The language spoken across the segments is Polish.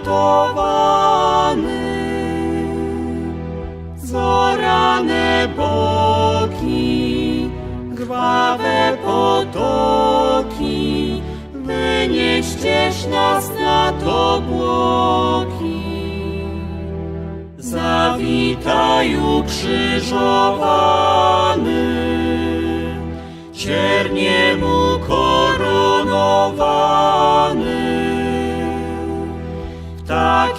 skatowany. Zorane boki, krwawe potoki, wynieściesz nas nad obłoki. Zawitaj ukrzyżowany, cierniem ukoronowany. W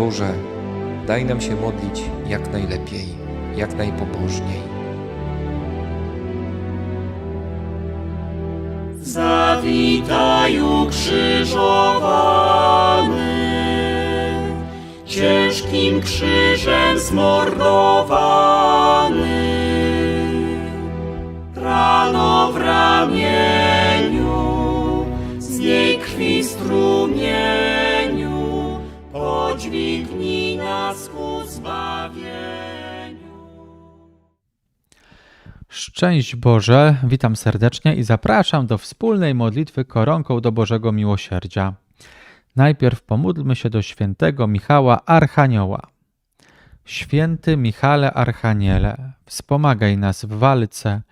Boże, daj nam się modlić jak najlepiej, jak najpobożniej. Zawitaj ukrzyżowany, ciężkim krzyżem zmordowany. Rano w ramieniu, z niej krwi strumieniu, podźwignij nas ku zbawieniu. Szczęść Boże, witam serdecznie i zapraszam do wspólnej modlitwy koronką do Bożego Miłosierdzia. Najpierw pomódlmy się do świętego Michała Archanioła. Święty Michale Archaniele, wspomagaj nas w walce,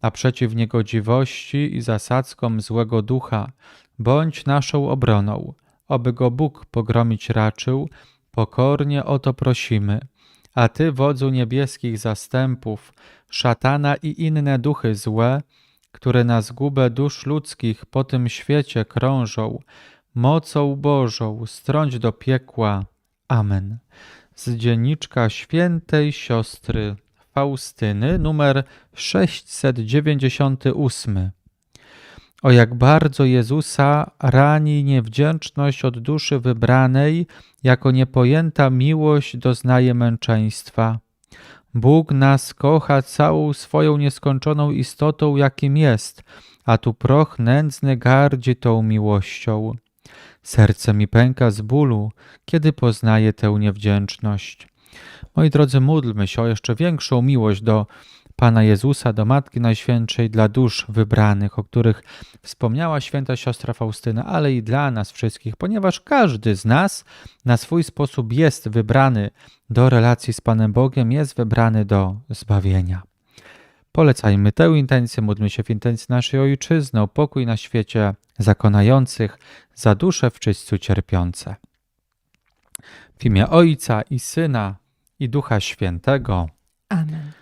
a przeciw niegodziwości i zasadzkom złego ducha, bądź naszą obroną, oby go Bóg pogromić raczył, pokornie o to prosimy. A Ty, wodzu niebieskich zastępów, szatana i inne duchy złe, które na zgubę dusz ludzkich po tym świecie krążą, mocą Bożą strąć do piekła. Amen. Z dzienniczka świętej siostry Faustyny, numer 698. O jak bardzo Jezusa rani niewdzięczność od duszy wybranej, jako niepojęta miłość doznaje męczeństwa. Bóg nas kocha całą swoją nieskończoną istotą, jakim jest, a tu proch nędzny gardzi tą miłością. Serce mi pęka z bólu, kiedy poznaję tę niewdzięczność. Moi drodzy, módlmy się o jeszcze większą miłość do Pana Jezusa, do Matki Najświętszej, dla dusz wybranych, o których wspomniała święta siostra Faustyna, ale i dla nas wszystkich, ponieważ każdy z nas na swój sposób jest wybrany do relacji z Panem Bogiem, jest wybrany do zbawienia. Polecajmy tę intencję, módlmy się w intencji naszej Ojczyzny, pokój na świecie, zakonających, za dusze w czyśćcu cierpiące. W imię Ojca i Syna i Ducha Świętego. Amen.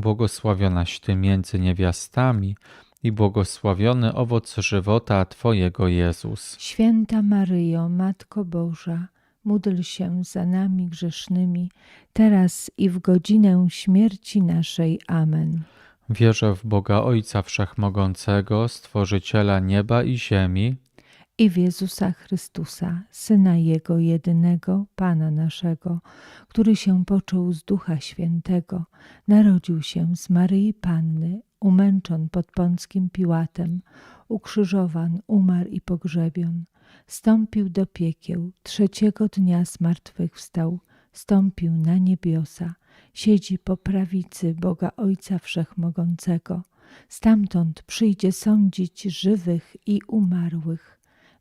błogosławionaś Ty między niewiastami i błogosławiony owoc żywota Twojego Jezus. Święta Maryjo, Matko Boża, módl się za nami grzesznymi, teraz i w godzinę śmierci naszej. Amen. Wierzę w Boga Ojca Wszechmogącego, Stworzyciela nieba i ziemi, i w Jezusa Chrystusa, Syna Jego jedynego, Pana naszego, który się począł z Ducha Świętego, narodził się z Maryi Panny, umęczon pod Pąckim Piłatem, ukrzyżowan, umarł i pogrzebion, stąpił do piekieł, trzeciego dnia zmartwychwstał, stąpił na niebiosa, siedzi po prawicy Boga Ojca Wszechmogącego, stamtąd przyjdzie sądzić żywych i umarłych.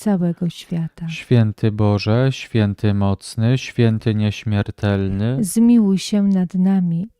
całego świata. Święty Boże, święty mocny, święty nieśmiertelny, Zmiłuj się nad nami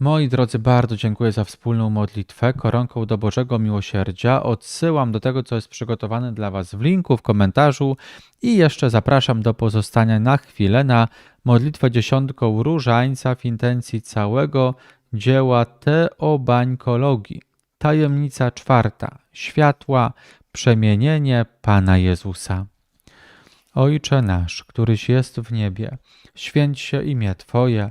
Moi drodzy, bardzo dziękuję za wspólną modlitwę. Koronką do Bożego Miłosierdzia odsyłam do tego, co jest przygotowane dla Was w linku, w komentarzu i jeszcze zapraszam do pozostania na chwilę na modlitwę dziesiątką różańca w intencji całego dzieła teobańkologii. Tajemnica czwarta. Światła, przemienienie Pana Jezusa. Ojcze nasz, któryś jest w niebie, święć się imię Twoje,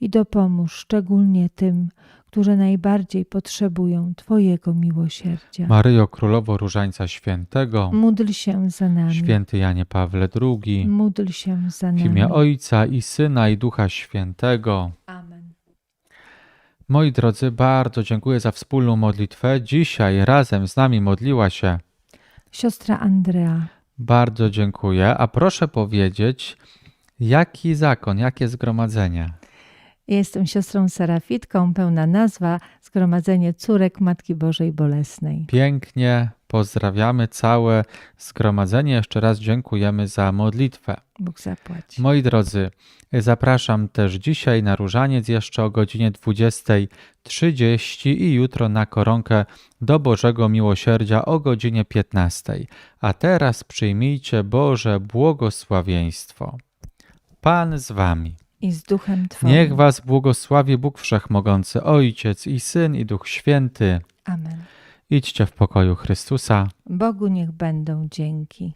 i dopomóż szczególnie tym, którzy najbardziej potrzebują Twojego miłosierdzia. Maryjo Królowo Różańca Świętego, Módl się za nami. Święty Janie Pawle II, Módl się za w nami. imię Ojca i Syna i Ducha Świętego. Amen. Moi drodzy, bardzo dziękuję za wspólną modlitwę. Dzisiaj razem z nami modliła się. Siostra Andrea, Bardzo dziękuję. A proszę powiedzieć, jaki zakon, jakie zgromadzenie? Jestem siostrą Serafitką, pełna nazwa Zgromadzenie Córek Matki Bożej Bolesnej. Pięknie pozdrawiamy całe zgromadzenie. Jeszcze raz dziękujemy za modlitwę. Bóg zapłaci. Moi drodzy, zapraszam też dzisiaj na różaniec jeszcze o godzinie 20.30 i jutro na koronkę do Bożego Miłosierdzia o godzinie 15. A teraz przyjmijcie Boże błogosławieństwo. Pan z wami. I z Duchem Twoim. Niech was błogosławi Bóg Wszechmogący, Ojciec i Syn i Duch Święty. Amen. Idźcie w pokoju Chrystusa. Bogu niech będą dzięki.